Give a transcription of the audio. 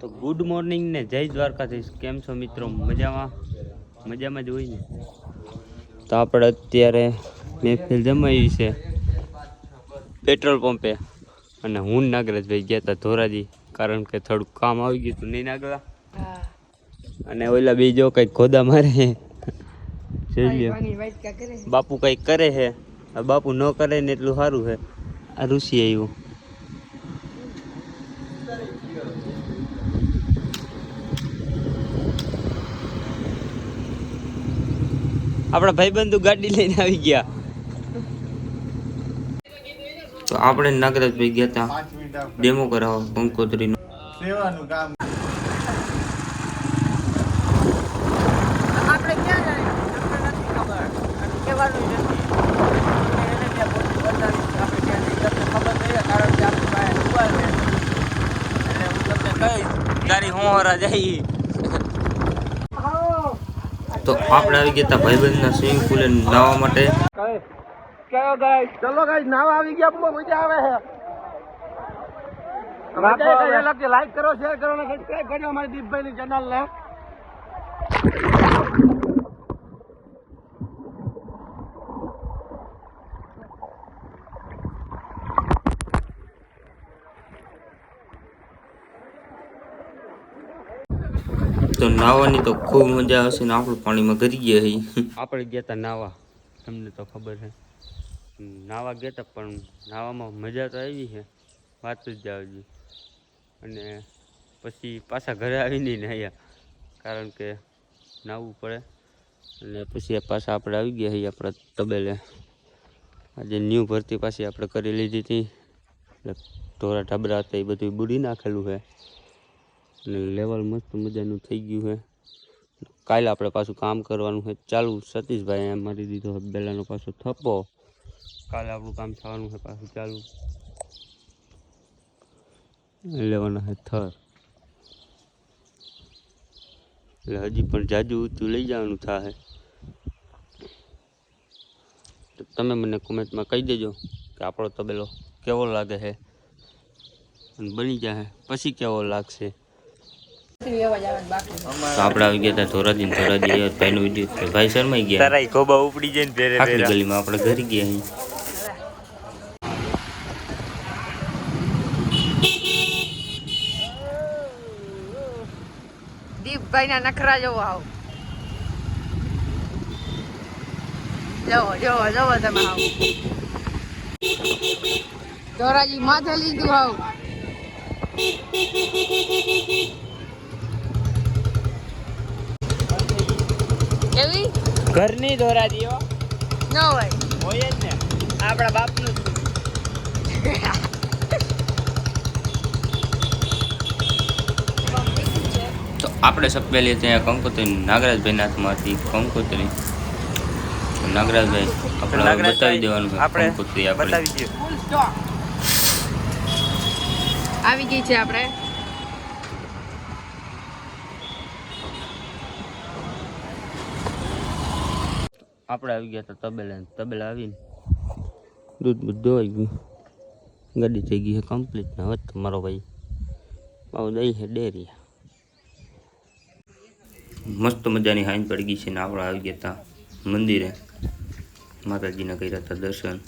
તો good morning ને જય દ્વારકાધીશ. કેમ છો મિત્રો? મજામાં? મજામાં જ હોય ને? તો આપણે અત્યારે મહેફિલ જમાવી છે પેટ્રોલ પંપે. અને હું નાગરાજભાઈ ગયા હતા ધોરાજી કારણ કે થોડુંક કામ આવી ગયું હતું નહીં નાગરા? અને ઓલા બીજો કંઈક ખોદા મારે બાપુ કંઈક કરે છે. બાપુ ન કરે ને એટલું સારું છે. આ ઋષિ આવ્યું. આપણા ભાઈબંધુ ગાડી લઈને આવી ગયા. તો આપણે નાગરાજભાઈ ગયા હતા ડેમો કરાવવા કંકોત્રીનો સેવાનું કામ આપણે ક્યાં જાય? નથી ખબર. અને કહેવાનું નથી. આપણે ત્યાં જઈ તમને ખબર નહીં કારણ કે આપણી પાસે મોબાઈલ છે એટલે હું તમને કહીશ તારી હું હરા જાય તો આપણે આવી ગયા ભાઈબંધના સ્વિમિંગ પુલે નાવા માટે. કયો ગાઈસ? ચલો ગાઈસ નાવા આવી ગયા બહુ મજા આવે છે. હવે. લાઈક કરો શેર કરો અને સબસ્ક્રાઇબ કરજો અમારી દીપભાઈ ની ચેનલ ને. તો નાવાની તો ખૂબ મજા આવશે ને આપણે પાણીમાં ગરી ગયા હી. આપણે ગયા હતા નાવા. તમને તો ખબર છે નાવા ગયા હતા પણ નાવામાં મજા તો આવી છે વાત જ આવજી અને પછી પાછા ઘરે આવીને નાહ્યા કારણ કે નાહવું પડે. અને પછી પાછા આપણે આવી ગયા છીએ આપણા તબેલે. આજે ન્યૂ ભરતી પાછી આપણે કરી લીધી હતી એટલે ઢોરા ઢાબરા હતા એ બધું બુડી નાખેલું છે અને લેવલ મસ્ત મજાનું થઈ ગયું છે. કાલે આપણે પાછું કામ કરવાનું છે. ચાલુ સતીશભાઈ એમ મારી દીધો છે. બેલાનો પાછો થપ્પો. કાલે આપણું કામ થવાનું છે પાછું ચાલુ. લેવાના છે થર. એટલે હજી પણ જાજુ ઊંચું લઈ જવાનું થાય. તો તમે મને કોમેન્ટમાં કહી દેજો કે આપણો તબેલો કેવો લાગે છે. અને બની જાય પછી કેવો લાગશે અવાજ આવે ને બાકી તો આપણે આવી ગયા હતા ધોરાજી ધોરાજી ભાઈનો વીડિયો ભાઈ શર્માઈ ગયા. તારા ખોબા ઉપડી જાય ને ભેરે આખરી ભેરા ગલીમાં આપણે ઘરે ગયા અહીં. દીપભાઈ ના નખરા જોવો આવ. જવો જવો જવો તમે આવ. ધોરાજી માથે લીધું આવ કેવી ઘરની દોરા દીવો ન હોય. હોય જ ને. આપણા બાપનું જ. તો આપણે સપેલી ત્યાં કંકોત્રી નાગરાજભાઈ હાથમાંથી કંકોત્રી. તો નાગરાજભાઈ આપણે બતાવી દેવાનું છે આપણે કંકોત્રી આપણે. આવી ગઈ છે આપણે. આપણે આવી ગયા હતા તબેલા તબેલા આવીને દૂધ બધું ધોવાઈ ગયું. ગાડી થઈ ગઈ છે કમ્પ્લીટ ને હવે તમારો ભાઈ બહુ દઈ છે ડેરી મસ્ત મજાની હાઈન પડી ગઈ છે ને આપણે આવી ગયા હતા મંદિરે. માતાજીના કર્યા હતા દર્શન.